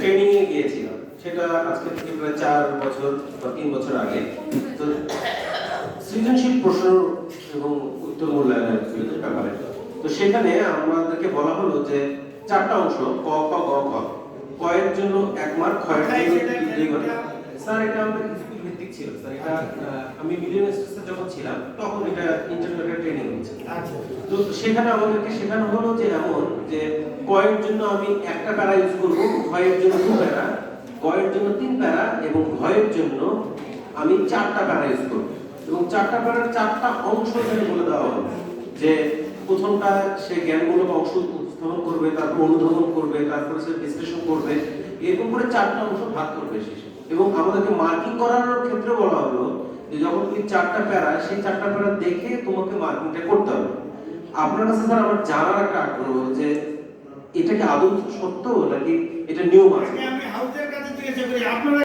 Training এ গিয়েছিলাম। সেটা আজকে থেকে প্রায় চার বছর বা তিন বছর আগে। তো সৃজনশীল প্রশ্ন এবং উত্তর মূল্যায়নের ব্যাপারে। তো সেখানে আমাদেরকে বলা হলো যে চারটা অংশ, ক খ গ, ঘ। কয়ের জন্য এক মার্ক ক্ষয়ের জন্য দুই স্যার, এটা আমাদের ভিত্তিক ছিল, স্যার। এটা আমি মিলিয়ন স্টেসে যখন ছিলাম, তখন এটা ইন্টারনেটের আচ্ছা। তো সেখানে আমাদেরকে শেখানো হলো যে এমন যে কয়ের জন্য আমি একটা প্যারা ইউজ করব ক্ষয়ের জন্য দু প্যারা কয়ের জন্য তিন প্যারা এবং ঘয়ের জন্য আমি চারটা প্যারা ইউজ করব। এবং চারটা প্যারার চারটা অংশ এখানে বলে দেওয়া হলো যে প্রথমটা সে জ্ঞানমূলক অংশ উপস্থাপন করবে তারপর অনুধাবন করবে তারপরে সে বিশ্লেষণ করবে এরকম করে চারটা অংশ ভাগ করবে শেষে এবং আমাদেরকে মার্কিং করানোর ক্ষেত্রে বলা হলো যে যখন তুমি চারটা প্যারা, সেই চারটা প্যারা দেখে তোমাকে মার্কিংটা করতে হবে। আপনার কাছে স্যার আমার জানার একটা আগ্রহ যে এটা কি আদৌ সত্য নাকি এটা নিয়ম আছে?